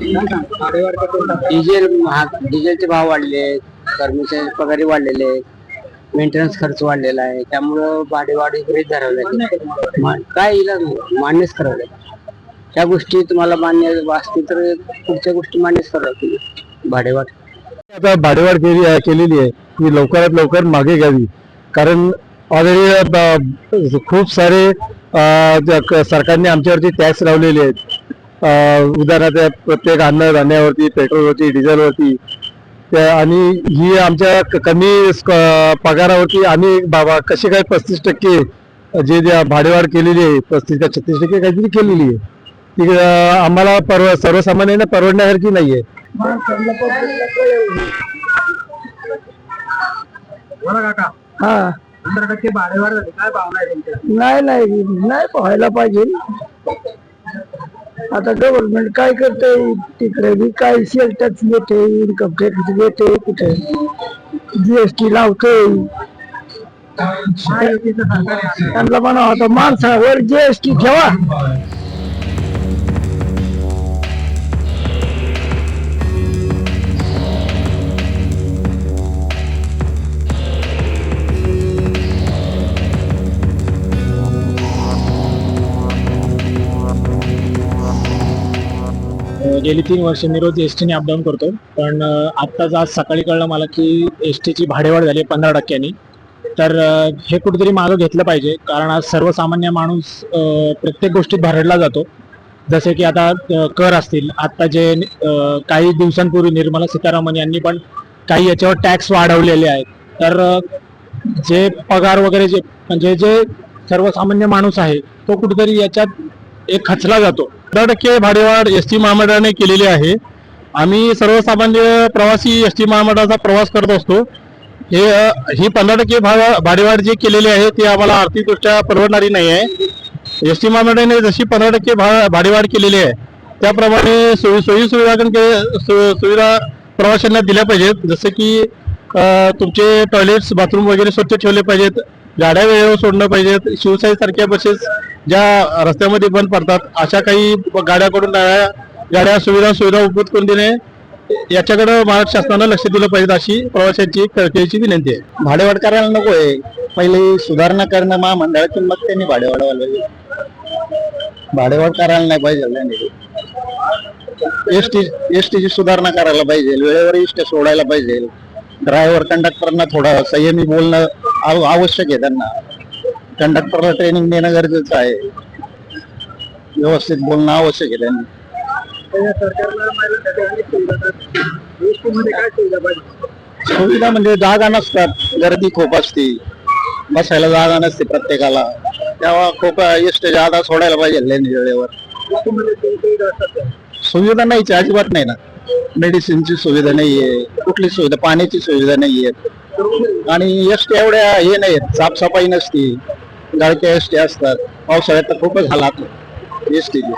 Diesel महाग डिझेलचे भाव वाढले आहेत कर्मचारी पगारी वाढलेले आहेत मेंटेनन्स खर्च वाढलेला आहे त्यामुळं भाडेवाढ गृहित धरवल्या काय इलाज नाही मान्यच करावं त्या गोष्टी तुम्हाला मान्य असतील तर पुढच्या गोष्टी मान्यच करावं लागतील. भाडेवाढ. आता भाडेवाढ केली केलेली आहे ती लवकरात लवकर मागे घ्यावी. कारण ऑलरेडी खूप सारे सरकारने आमच्यावरती टॅक्स लावलेले आहेत. उदाहरणार्थ प्रत्येक अन्न धान्यावरती पेट्रोलवरती डिझेलवरती आणि ही आमच्या कमी पगारावरती आम्ही बाबा कसे काय पस्तीस टक्के जे भाडेवाढ केलेली आहे पस्तीस का छत्तीस टक्के काहीतरी केलेली आहे. ती आम्हाला परव सर्वसामान्यांना परवडण्यासारखी नाहीये हा. नाही नाही नाही पाहायला पाहिजे. आता गव्हर्नमेंट काय करते तिकडे बी? काय सेल टॅक्स घेते इन्कम टॅक्स घेते कुठे? जीएसटी लावते त्यांना म्हणा आता माणसावर जीएसटी ठेवा. गेली तीन वर्ष मी रोज एस टीने अपडाऊन करतो पण आत्ताच आज सकाळी कळलं मला की एस टीची भाडेवाढ झाली पंधरा टक्क्यांनी. तर हे कुठेतरी मागं घेतलं पाहिजे. कारण आज सर्वसामान्य माणूस प्रत्येक गोष्टीत भरडला जातो. जसे की आता कर असतील. आता जे काही दिवसांपूर्वी निर्मला सीतारामन यांनी पण काही याच्यावर टॅक्स वाढवलेले आहेत. तर जे पगार वगैरे जे म्हणजे जे सर्वसामान्य माणूस आहे तो कुठेतरी याच्यात एक खचला जातो. दहा टक्के भाडेवाढ एस टी महामंडळाने केलेली आहे. आम्ही सर्वसामान्य प्रवासी एस टी महामंडळाचा प्रवास करत असतो. हे ही पंधरा टक्के भाडेवाढ जी केलेली आहे ती आम्हाला आर्थिकदृष्ट्या परवडणारी नाही आहे. एस टी महामंडळाने जशी पंधरा टक्के भा- भाडेवाढ केलेली आहे त्याप्रमाणे सोयी सोयी सुविधा पण सु- सुविधा प्रवाशांना दिल्या पाहिजेत. जसं की तुमचे टॉयलेट्स बाथरूम वगैरे स्वच्छ ठेवले पाहिजेत. गाड्या वेळेवर सोडणं पाहिजेत शिवसाई सारख्या बसेस ज्या रस्त्यामध्ये बंद पडतात अशा काही गाड्याकडून नव्या गाड्या सुविधा सुविधा उपलब्ध करून देणे याच्याकडे महाराष्ट्र शासनानं लक्ष दिलं पाहिजे अशी प्रवाशांची एक कळकळीची विनंती आहे. भाडेवाढ करायला नको आहे. पहिले सुधारणा करणं महामंडळाची मग त्यांनी भाडे वाढवायला पाहिजे. भाडेवाढ करायला नाही पाहिजे त्यांनी एस टी एस टीची सुधारणा करायला पाहिजे. वेळेवर एस सोडायला पाहिजे. ड्रायव्हर कंडक्टरना थोडा संयमी बोलणं आव- आवश्यक आहे त्यांना. कंडक्टरला ट्रेनिंग देणं गरजेचं आहे. व्यवस्थित बोलणं आवश्यक आहे त्यांनी. सुविधा म्हणजे जागा नसतात. गर्दी खूप असते. बसायला जागा नसते प्रत्येकाला. तेव्हा खूप एसटी जादा सोडायला पाहिजे लेन वेळेवर. सुविधा नाहीची अजिबात नाही ना. मेडिसिनची सुविधा नाहीये. कुठली सुविधा? पाण्याची सुविधा नाहीये. आणि एसटी एवढ्या हे नाहीत साफसफाई नसती. गाडक्या एसटी असतात. पावसाळ्यात तर खूपच हालात एसटीचे